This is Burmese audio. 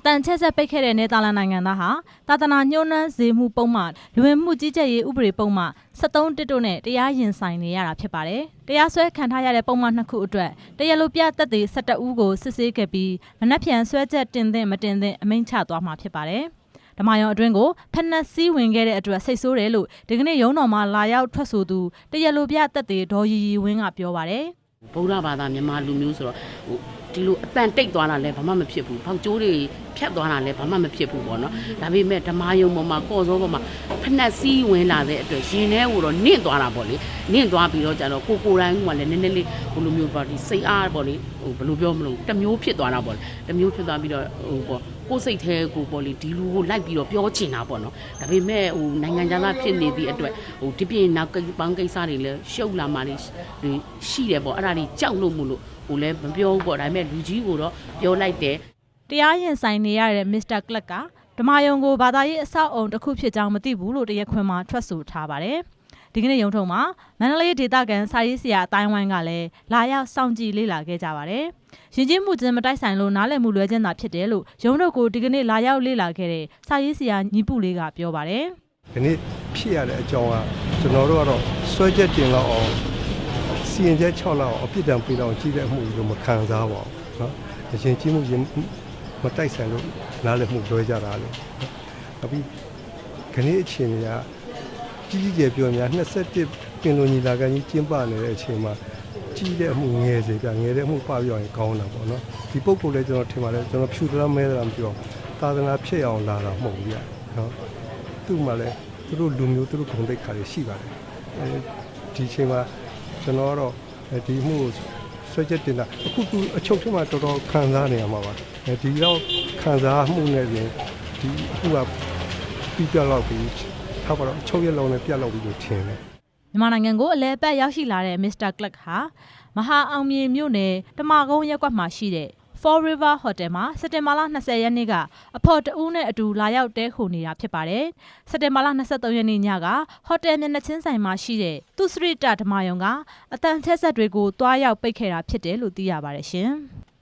အတန်ချက်ဆက်ပိတ်ခဲ့တဲ့နယ်သာလန်နိုင်ငံသားဟာတာသနာညှိုးနှမ်းစေမှုပုံမှန်လူဝင်မှုကြီးကြပ်ရေးဥပဒေပုံမှန်73တစ်တို့နဲ့တရားရင်ဆိုင်နေရတာဖြစ်ပါတယ်။တရားစွဲခံထားရတဲ့ပုံမှန်နှစ်ခုအတွက်တရားလိုပြသက်သေ17ဦးကိုစစ်ဆေးခဲ့ပြီးမနက်ဖြန်ဆွဲချက်တင်သင့်မတင်သင့်အမိန့်ချသွားမှာဖြစ်ပါတယ်။ဓမ္မယုံအတွင်းကိုဖက်နက်စီးဝင်ခဲ့တဲ့အတွက်စိတ်ဆိုးတယ်လို့ဒီကနေ့ရုံးတော်မှာလာရောက်ထွက်ဆိုသူတရားလိုပြသက်သေဒေါ်ရီရီဝင်းကပြောပါတယ်။ဗုဒ္ဓဘာသာမြန်မာလူမျိုးဆိုတော့ဟိုဒီလိုအတန်တိတ်သွားတာလည်းဘာမှမဖြစ်ဘူးဖောက်ကျိုးတွေ ဖြတ်သွားတာလည်းဘာမှမဖြစ်ဘူးပေါ့နော်ဒါပေမဲ့ဓမ္မယုံပေါ်မှာကော့စောပေါ်မှာဖက်နှက်စီးဝင်လာတဲ့အတွက်ရင်ထဲကိုတော့နင့်သွားတာပေါ့လေနင့်သွားပြီးတော့ကျတော့ကိုကိုယ်တိုင်းကလည်းနည်းနည်းလေးဟိုလိုမျိုးပေါ့ဒီစိတ်အားပေါ့လေဟိုဘယ်လိုပြောမလို့တစ်မျိုးဖြစ်သွားတာပေါ့လေတစ်မျိုးဖြစ်သွားပြီးတော့ဟိုပေါ့ကိုယ်စိတ်แท้ကိုပေါ့လေဒီလူကိုလိုက်ပြီးတော့ပြောချင်တာပေါ့နော်ဒါပေမဲ့ဟိုနိုင်ငံသားဖြစ်နေသည့်အတွက်ဟိုဒီပြင်နောက်ကိပန်းကိစ္စတွေလည်းရှုပ်လာမှလည်းရှိတယ်ပေါ့အဲ့ဒါတွေကြောက်လို့မို့လို့ဟိုလည်းမပြောဘူးပေါ့ဒါပေမဲ့လူကြီးကိုတော့ပြောလိုက်တယ် တရားရင်ဆိုင်နေရတဲ့ မစ္စတာကလပ်က ဓမ္မာရုံကို ဘာသာရေးအဆောက်အအုံတစ်ခုဖြစ်ကြောင်း မသိဘူးလို့ တရားခွင်မှာ ထွက်ဆိုထားပါတယ်။ဒီကနေ့ ရုံးထုတ်မှာ မန္တလေးဒေသခံ စာရေးဆရာ အသိုင်းအဝိုင်းကလည်း လာရောက်စောင့်ကြည့် လေ့လာခဲ့ကြပါတယ်။ယဉ်ကျေးမှုချင်း မတိုက်ဆိုင်လို့ နားလည်မှုလွဲချင်းသာ ဖြစ်တယ်လို့ ရုံးထုတ်ကို ဒီကနေ့ လာရောက်လေ့လာခဲ့တဲ့ စာရေးဆရာ ညီပုလေးက ပြောပါတယ်။“ဒီနေ့ဖြစ်ရတဲ့အကြောင်းက ကျနော်တို့ကတော့ စွဲချက်တင်လောက်အောင်၊စီရင်ချက်ချလောက်အောင် အပြစ်ဒဏ်ပေးလောက်အောင် ကြီးတဲ့အမှုတွေလို့ မခံစားပါဘူး။ယဉ်ကျေးမှု မတိုက်ဆိုင်လို့နားလည်မှုလွဲကြတာလေနော်ပြီးခဏအချိန်ကကြီးကြီးကျယ်ပြောများ21ပင်လုံညီလာခံကြီးကျင်းပနေတဲ့အချိန်မှာကြီးတဲ့အမှုငယ်စေပြငယ်တဲ့အမှုပပြောရင်ကောင်းတာပေါ့နော်ဒီပုံကိုလည်းကျွန်တော်ထင်ပါတယ်ကျွန်တော်ဖြူသလားမဲသလားမပြောသာသနာဖြစ်အောင်လာတာမဟုတ်ဘူးပြနော်သူ့မှာလည်းသူတို့လူမျိုးသူတို့ဂုဏ်သိက္ခာတွေရှိပါတယ်အဲဒီအချိန်မှာကျွန်တော်ကတော့အဲဒီမှုကို ဆွဲချက်တင်တာအခုသူအချုပ်ထဲမှာတော်တော်ခံစားနေရမှာပါအဲဒီတော့ခံစားမှုနဲ့ပြင်ဒီအခုကပြီးပြလောက်ပြီးထားပါတော့အချုပ်ရက်လုံးနဲ့ပြတ်လောက်ပြီးလို့ထင်တယ်မြန်မာနိုင်ငံကိုအလဲပတ်ရောက်ရှိလာတဲ့မစ္စတာကလပ်ဟာမဟာအောင်မြေမြို့နယ်တမကုန်းရပ်ကွက်မှာရှိတဲ့ Four River Hotel မှာစက်တင်ဘာလ20ရက်နေ့ကအဖော်တဦးနဲ့အတူလာရောက်တဲခိုနေတာဖြစ်ပါတယ်။စက်တင်ဘာလ23ရက်နေ့ညကဟိုတယ်မျက်နှာချင်းဆိုင်မှာရှိတဲ့သူစရိတဓမ္မယုံကအတန်ချက်ဆက်တွေကိုတွားရောက်ပိတ်ခဲ့တာဖြစ်တယ်လို့သိရပါတယ်ရှင်။